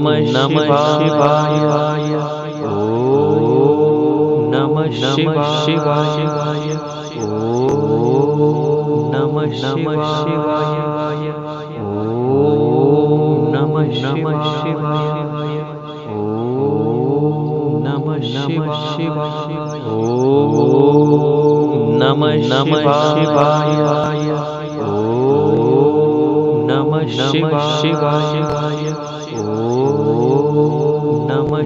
नमः शिवाय। ॐ नमः नमः शिवाय। ॐ नमः नमः शिवाय। ॐ नमः नमः शिवाय। नमः नमः शिवाय। ॐ नमः नमः शिवाय। ॐ नमः नमः शिवाय। ॐ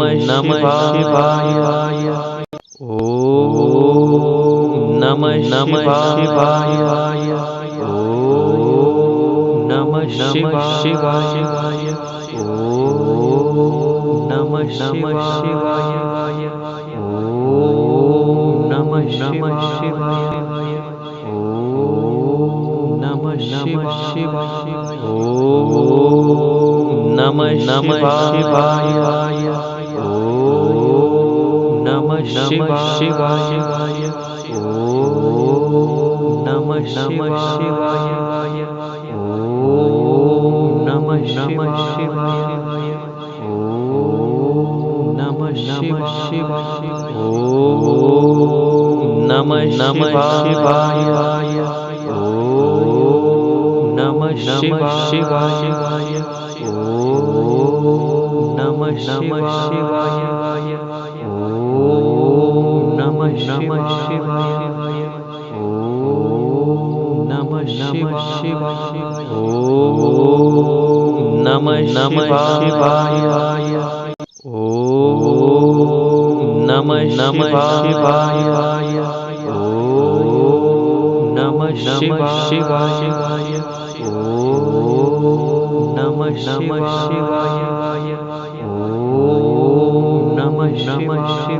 नमः नमः शिवाय। ॐ नमः नमः शिवाय। ॐ नमः नमः शिवाय। ॐ नमः नमः शिवाय। ॐ नमः नमः शिवाय। ॐ नमः नमः शिवाय। ॐ नमः नमः शिवाय नमः शिवाय। ॐ नमः नमः शिवाय। ॐ नमः नमः शिवाय। ॐ नमः नमः शिवाय। ॐ नमः नमः शिवाय। ॐ नमः नमः शिवाय। ॐ नमः नमः शिवाय। नमः शिवाय। ॐ नमः नमः शिवाय। ॐ नमः नमः शिवाय। ॐ नमः नमः शिवाय। ॐ नमः नमः शिवाय। ॐ नमः नमः शिवाय। ॐ नमः नमः शिवाय।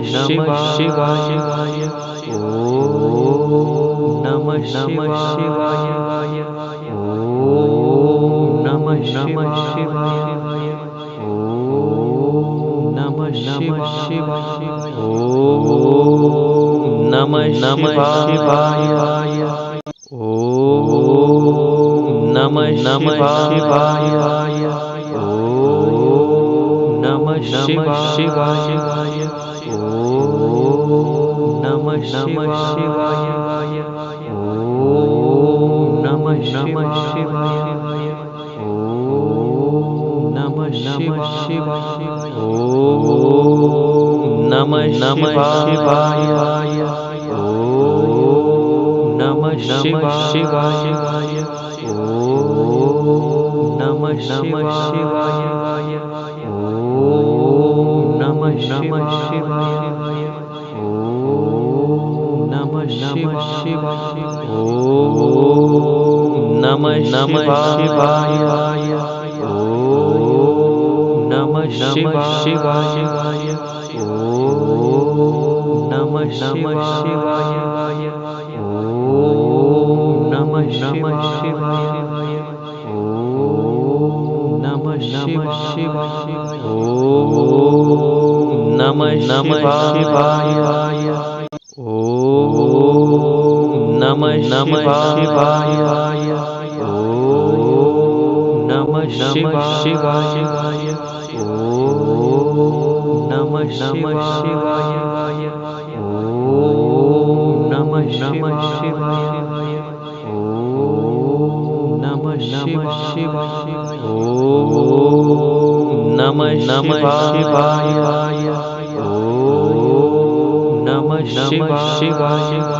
नमः शिवाय। ॐ नमः नमः शिवाय। ॐ नमः नमः शिवाय। ॐ नमः नमः शिवाय। ॐ नमः नमः शिवाय। ॐ नमः नमः शिवाय। ॐ नमः नमः शिवाय। नमः नमः शिवाय। ॐ नमः नमः शिवाय। ॐ नमः नमः शिवाय। ॐ नमः नमः शिवाय। ॐ नमः नमः शिवाय। ॐ नमः नमः शिवाय। ॐ नमः नमः शिवाय। नमः नमः शिवाय। ॐ नमः नमः शिवाय। ॐ नमः नमः शिवाय। ॐ नमः नमः शिवाय। ॐ नमः नमः शिवाय। ॐ नमः शिवाय। ॐ नमः नमः शिवाय ॐ नमः नमः शिवाय। ॐ नमः नमः शिवाय। ॐ नमः नमः शिवाय। ॐ नमः शिवाय। ॐ नमः शिवाय। ॐ नमः नमः शिवाय। ॐ नमः नमः शिवाय।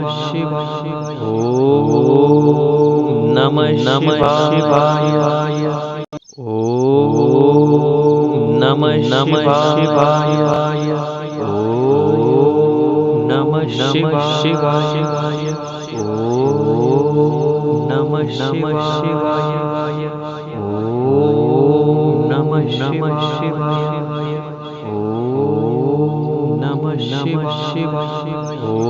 नमः नमः ॐ नमः नमः शिवाय। ॐ नमः नमः शिवाय। ॐ नमः नमः शिवाय। ॐ नमः नमः शिवाय। ॐ नमः नमः शिवाय। ॐ नमः नमः शिवाय ॐ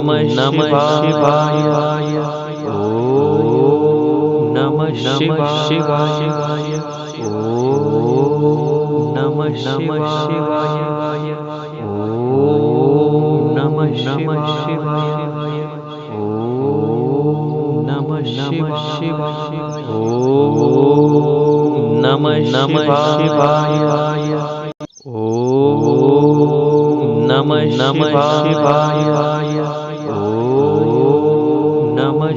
नमः नमः शिवाय। ॐ नमः नमः शिवाय। ॐ नमः नमः शिवाय। ॐ नमः नमः शिवाय। ॐ नमः नमः शिवाय। ॐ नमः नमः शिवाय। ॐ नमः नमः शिवाय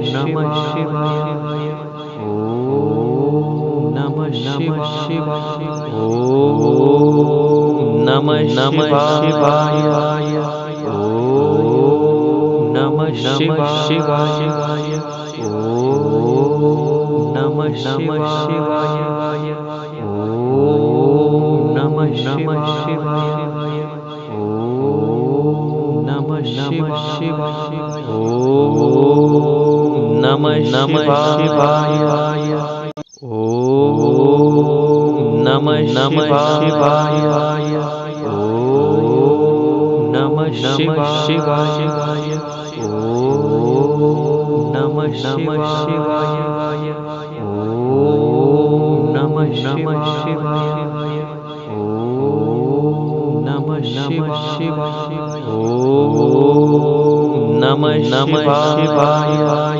नमः नमः शिवाय। ॐ नमः नमः शिवाय। ॐ नमः नमः शिवाय। ॐ नमः नमः शिवाय। ॐ नमः नमः शिवाय। ॐ नमः नमः शिवाय। नमः नमः शिवाय। ॐ नमः नमः शिवाय। ॐ नमः नमः शिवाय। ॐ नमः नमः शिवाय। ॐ नमः नमः शिवाय। ॐ नमः नमः शिवाय ॐ नमः नमः शिवाय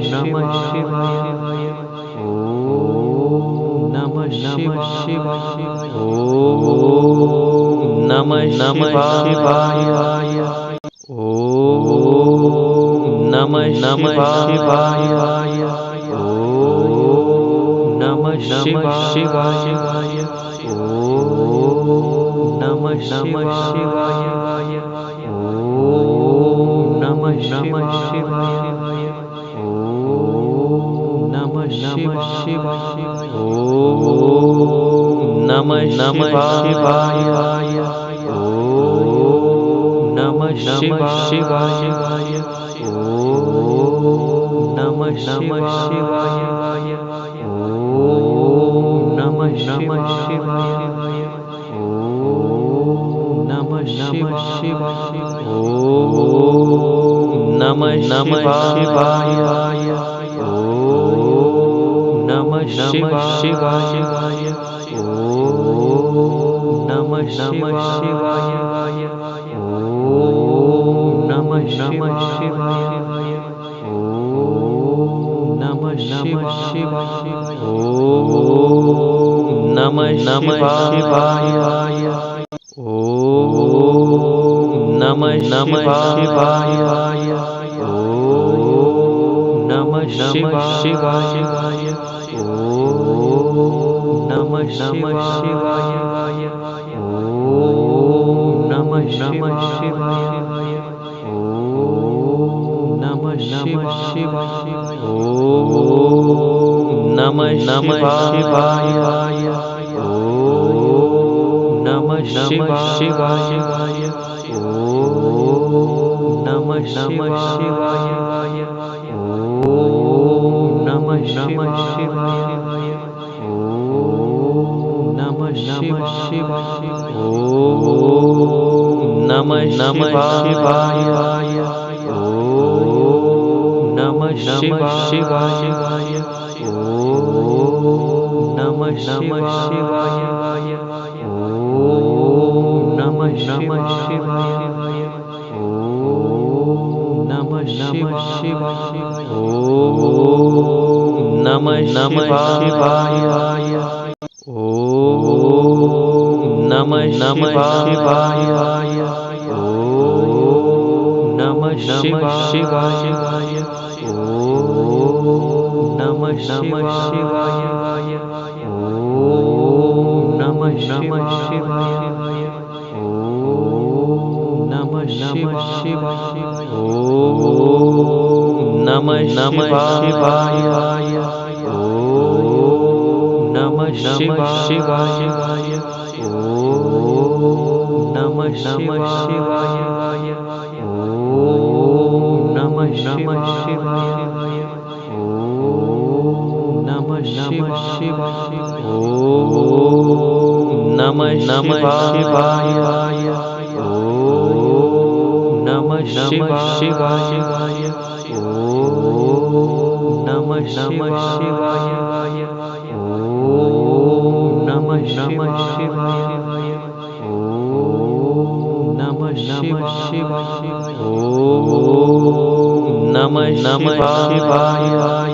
नमः शिवाय। ओम नमः शिवाय। ओम नम नम ओम नमः नमः शिवाय। ओम नमः नम शिवाय। ओम नमः नम शिवाय। ओम नम नम शिवाय। शिवा शिवा ओम नमः नमः शिवाय। ओम नमः नमः शिवाय। ओम नमः नमः शिवाय। ओम नमः नमः शिवाय। ओम नमः नमः शिवाय। ओम नमः नमः शिवाय। नमः शिवाय। ॐ नमः शिवाय। ॐ नमः शिवाय। ॐ नमः शिवाय। ॐ नमः शिवाय। ॐ नमः शिवाय। ॐ नमः शिवाय। नमः शिवाय। ॐ नमः शिवाय। ॐ नमः शिवाय। ॐ नमः शिवाय। ॐ नमः शिवाय नमः शिवाय। ॐ नमः शिवाय। ॐ नमः शिवाय। ॐ नमः शिवाय। ॐ नमः शिवाय। ॐ नमः शिवाय। ॐ नमः शिवाय। ॐ नमः शिवाय। ओ नमः शिवाय। ओ नमः नमः शिवाय। ओम नमः नमः शिवाय। नम नमः नमः शिवाय। ओ नमः नमः शिवाय। ओ नमः नमः शिवाय। नमः शिवाय। ॐ नमः शिवाय। ॐ नमः शिवाय। ॐ नमः शिवाय। ॐ नमः शिवाय। ॐ नमः शिवाय नमः शिवाय।